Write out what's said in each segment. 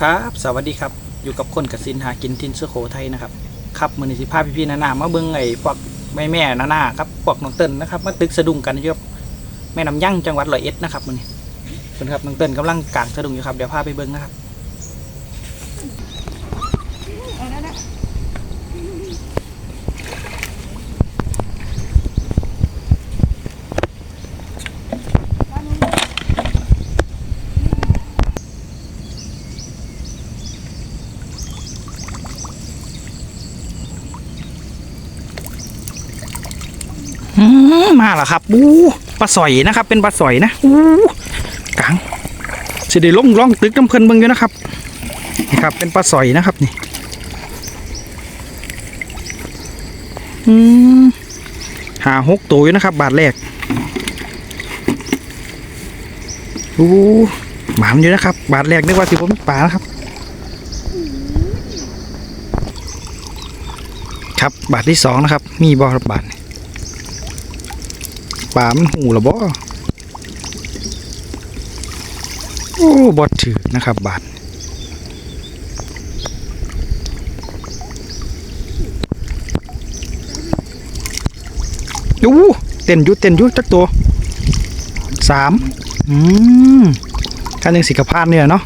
ครับ สวัสดีครับ อยู่กับคนกับสินหากินทินสุโขทัยนะครับ ครับมือนสิภาพพี่ๆนานามาเบิ้งไอ้พวกแม่แม่นานาครับ พวกน้องเติ้ลนะครับ มาตึกสะดุ้งกันอยู่แม่น้ำยั่งจังหวัดร้อยเอ็ดนะครับมือนี้คนครับน้องเติ้ลกำลังกางสะดุ้งอยู่ครับ เดี๋ยวพาไปเบิ้งนะครับ มาแล้วครับอู้ปลาสอยนะครับ เป็นปลาสอยนะอู้กลางสิได้ลงล่องตึกน้ำเพลินเบิ่งอยู่นะครับนี่ครับ เป็นปลาสอยนะครับนี่อืมหาหกตัวอยู่นะครับ บาทแรกอู้หมานอยู่นะครับ บาทแรกนึกว่าสิผมปลานะครับ ครับบาทที่สองนะครับ มีบอครับบาท ปลามันหูหรอบ่โอ้บอดถือนะครับบาทอู้เต้นยุเต้นยุจักตัวสามอืมการยังสิกระพานเนี่ยเนาะ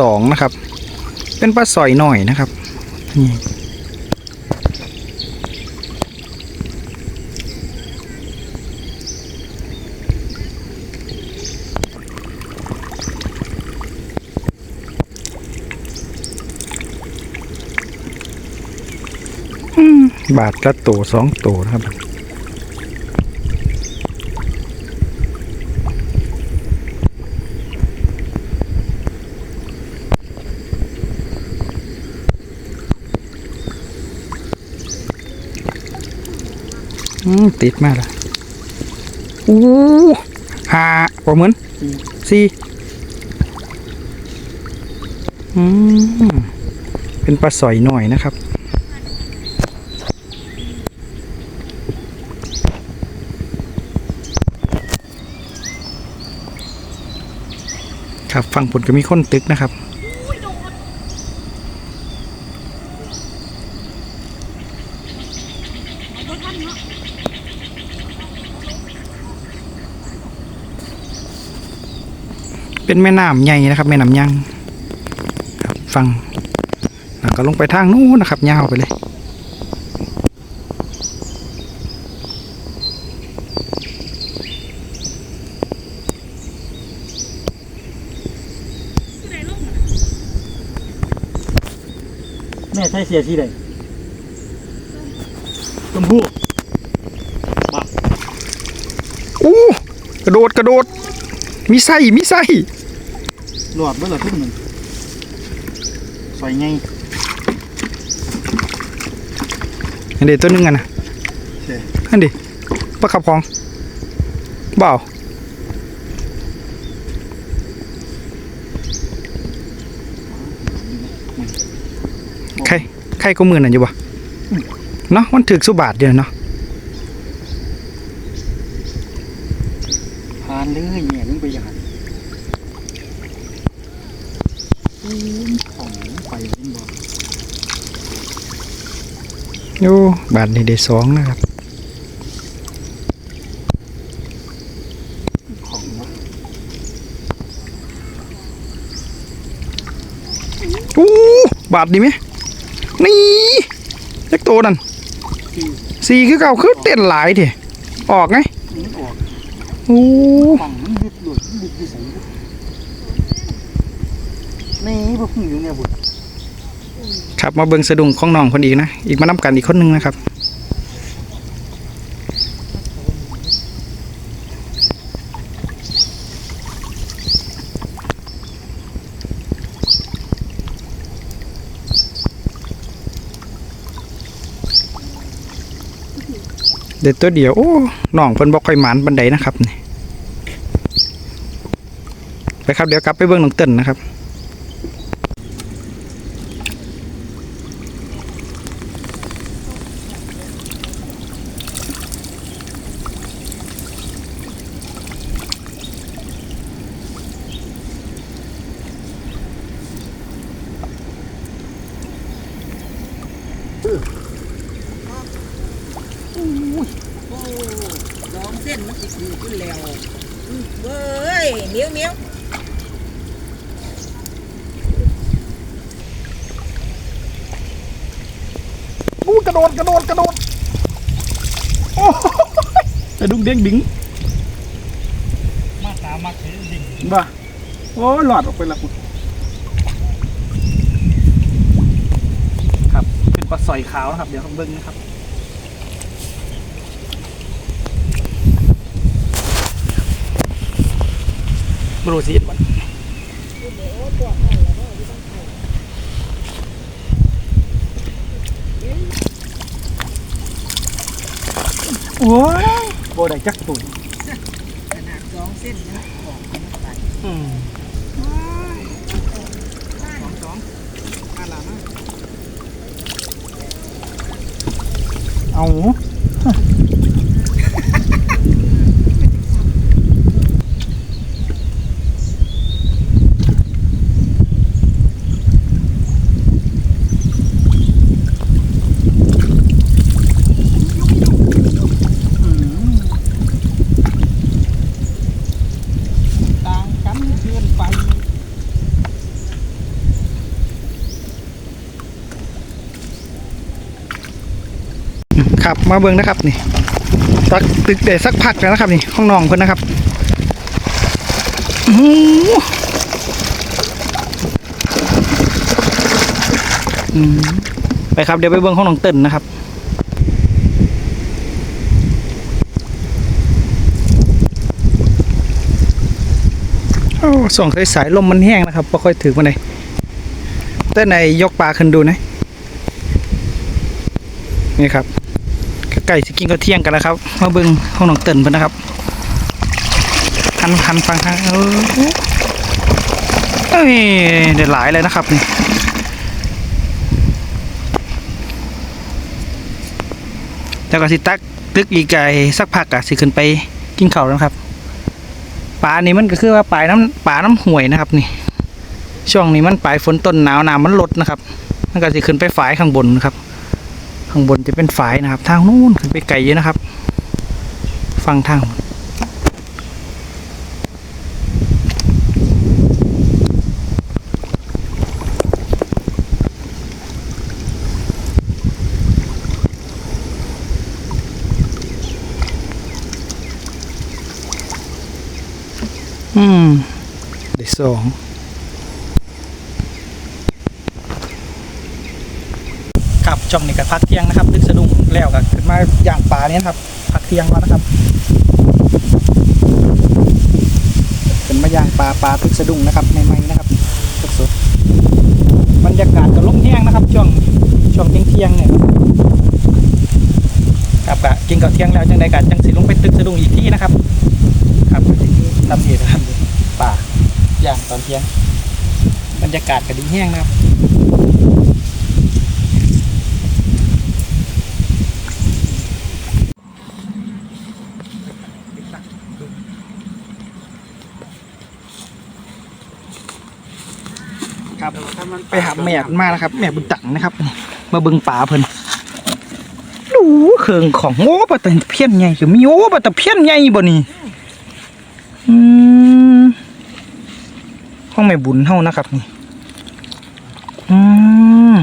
สองนะครับ เป็นปลาสอยหน่อยนะครับนี่บาทละตัวสองตัวนะครับ ติดมากเลยอู้หาประมาณสี่เป็นปลาสอยหน่อยนะครับครับฝั่งผลก็มีคนตึกนะครับ เป็นแม่น้ำใหญ่นะครับ แม่น้ำยังครับฟังแล้วก็ลงไปทางนู้นนะครับยาวไปเลยแม่ใช้เสียสีใดชมพู่อู้กระโดดกระโดด มีไส้มีไส้หลอดเบิ่งหลอดทุกหนึ่งใส่ไงอันเดียวตัวหนึงกันนะใช่อันเดียวปลาขับของเบาใครใครก็มือนั่นอยู่บ่เนาะมันถึกสุบาทเดียวเนาะ ทานเลยเนี่ยมึงไปอย่างนั้นอืมของไปยินบอก โอ้บาทนี่ได้สองนะครับของวะอู้บาทดีไหมนี่เล็กโตนั่นที่สีคือเก่าคือเต้นหลายทีออกไงมันออกอู้ของมันดึดหลุดดึดอยู่ใส่นี่พวกมึงอยู่เนี่ยบุตร ครับมาเบิงสะดุ้งของน้องคนอีกนะ อีกมาน้ำกันอีกคนนึงนะครับ เด็ดตัวเดียว โอ้น้องคพิ่นบ่ค่อยหมานบันไดนะครับนี่ไปครับเดี๋ยวกลับไปเบิ้งน้องเติ้นนะครับ กระโดดกระโดดกระโดดโอ้จะดุ้งเด้งดึงมาตามมาเห็นดิ่งบ่าโอ้หลอดออกไปละคุณครับเป็นปลาสอยขาวนะครับ เดี๋ยวผมเบิ้งนะครับบรูซีดมัน โอ้ยโบได้จักตุ่นขนาดสองเส้นนะบอกมันไปอืมสองสองอาลานะเอาต่างกันเกินไป ครับมาเบิ่งนะครับนี่ตักตึกได้สักพักแล้วนะครับ นี่ห้องนองเพิ่นนะครับอื้อหืออืมไปครับเดี๋ยวไปเบิ่งห้องนองเต้นนะครับโอ้ส่องสายสายลมมันแห้งนะครับบ่ค่อยถือมาไหนเต้นไหนยกปลาขึ้นดูนะนี่ครับ ใกล้สิกินก็เที่ยงกันแล้วครับมาเบิ่งห้องน้องเติ้นเพิ่นนะครับหันหันฟังทางเออเอ้ยเดี๋ยวหลายเลยนะครับนี่แล้วก็สิตักตึกอีกไก่สักพักอะสิขึ้นไปกินข้าวแล้วนะครับปลานี่มันก็คือว่าปลาน้ำปลาน้ำห่วยนะครับนี่ ช่วงนี้มันปลายฝนต้นหนาวน้ำมันลดนะครับมันก็สิขึ้นไปฝายข้างบนนะครับ ข้างบนจะเป็นฝายนะครับ ทางนู้นขึ้นไปไกลเยอะนะครับ ฟังทางอืมเดี๋ยวสอง ครับ ช่องนี้ก็พักเที่ยงนะครับดึกสะดุ้งแล้วก็ขึ้นมาอย่างปลาเนี่ยนครับพักเที่ยงแล้วนะครับขึ้นมาย่างปลาปลาตึกสะดุ้งนะครับใหม่ๆนะครับสดๆบรรยากาศก็ลมแห้งนะครับ ช่วงช่วงเที่ยงเที่ยงเนี่ยครับก็กินข้าวเที่ยงแล้วจังใดกันจังสิลงไปตึกสะดุ้งอีกที่นะครับ ครับลำเหตุนะครับป่าอย่างตอนเที่ยงบรรยากาศก็ดีแห้งนะครับ ไปหาแม่มานะครับ แม่บุญตังนะครับนี่มาเบิ่งป่าเพิ่นดูเครื่องของโอ้ปลาตะเพียนใหญ่ก็มีโอ้ปลาตะเพียนใหญ่บ่นี่อืมห้องแม่บุญเฮานะครับนี่อืม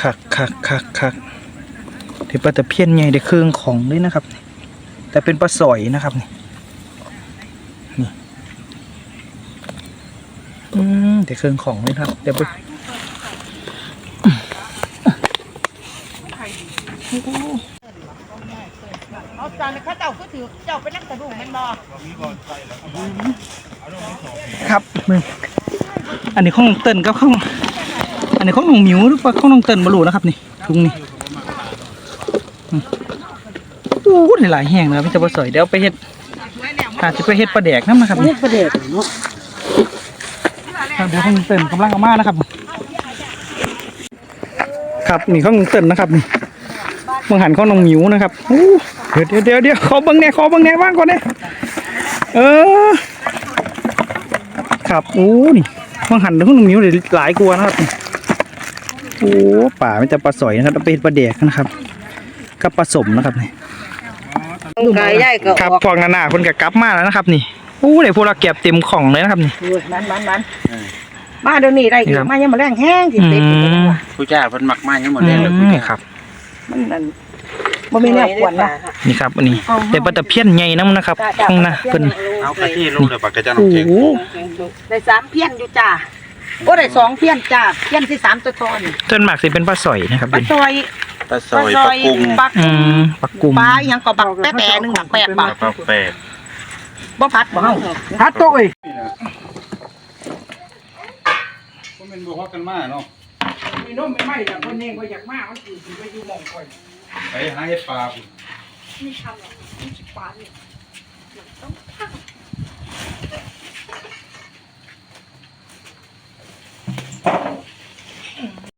คักคักคักคักเดี๋ยวปลาตะเพียนใหญ่ได้เครื่องของเลยนะครับ แต่เป็นปลาสอยนะครับนี่ อืมเดี๋ยวเครื่องของเลยครับ เดี๋ยวไปเอาจานเขาเจ้าก็ถือเจ้าไปนั่งกระดูกแมันบ่ครับมึงอันนี้ของน้องเติ้นกับของอันนี้ของน้องหมิวหรือเปล่าของน้องเติ้นบรูนะครับนี่ถุงนี่อืมนี่หลายแห้งนะครับพี่จะปลาสอยเดี๋ยวไปเฮ็ดอาจจะไปเฮ็ดปลาแดกน้ำนะครับเฮ็ดประเด็กเนาะครับเดี๋ยวข้างเตินกำลังเอามานะครับ ครับนี่ข้างเตินนะครับนี่เมืองหันข้องน้องหมิวนะครับอู้เดี๋ยวเดี๋ยวเดี๋ยวขอเบิ้งแหน่ขอเบิ้งแหน่ว่างก่อนเนี่ยเออครับโอ้นี่เมืองหันข้องน้องหมิวเลยหลายกลัวานะครับโอ้ป่าไม่แต่ปลาสอยนะครับเอาไปเฮ็ดปลาแดกนะครับกับปลาสมนะครับนี่กายใหญ่ก็ครับพวกนานาคนกับกลับมาแล้วนะครับ นี่อู้เดี๋ยวพวกเราเก็บเต็มของเลยนะครับนี่มันมันมัน มาเดี๋ยวนี้ได้ครับ มายังมาแรงแห้งสิอืเต็มมผู้จ้าเพิ่นมักมากยังหมดอืแรงเลยมครับ มันนั่นบ่มีแนวควรนะ นี่ครับอันนี้แต่ปลาตะเพียนใหญ่น้ำนะครับข้างหน้าเพิ่นเอากะทิลงเลยปากกระจันโอ้โหได้สามเพี้ยนอยู่จ้าโอ้ได้สองเพี้ยนจ้าเพี้ยนที่สามตัวทอนต้นหมากสิเป็นปลาสอยนะครับปลาเป็นซอยปลาซอยปลากุ้งปลาอืมปลากุมปลาอหยังก็บักแป๊ะแปะหนึ่งบักแปดบาทปลาแปดบ่พัดบ่เฮาฮัตโต้ย ก็เป็นบ่ฮอกกันมาเนาะมีนมไม่ไหม้จากคนเองก็อยากมามันคือไปอยู่หมองคอยไปหาเห็ดปลาพุ่น